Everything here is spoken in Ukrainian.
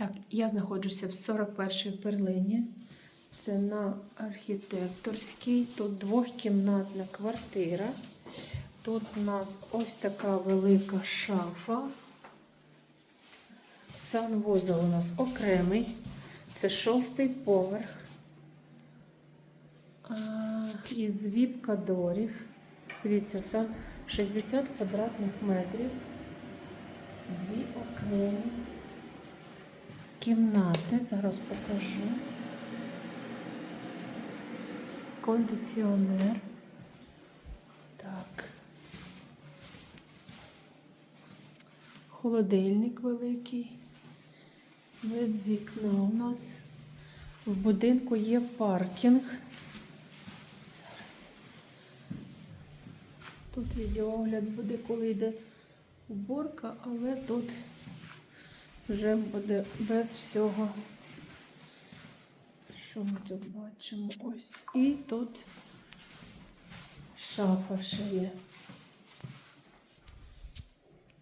Так, я знаходжуся в 41-й перлині. Це на архітекторській. Тут двохкімнатна квартира. Тут у нас ось така велика шафа. Санвузол у нас окремий. Це шостий поверх. Із віп-кадорів. Дивіться, сам 60 квадратних метрів. Дві окремі кімнати. Зараз покажу. Кондиціонер. Так. Холодильник великий. Вид з вікна у нас. В будинку є паркінг. Зараз. Тут відеогляд буде, коли йде уборка, але тут вже буде без всього. Що ми тут бачимо? Ось. І тут шафа ще є.